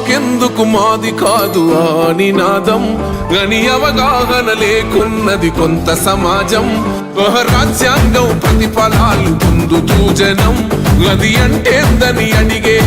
మాకెందుకు మాది కాదు ఆ నినాదం గని అవగాహన లేకున్నది కొంత సమాజం. రాజ్యాంగం ప్రతిఫలాలు పొందుతూ జనం. గది అంటే అడిగే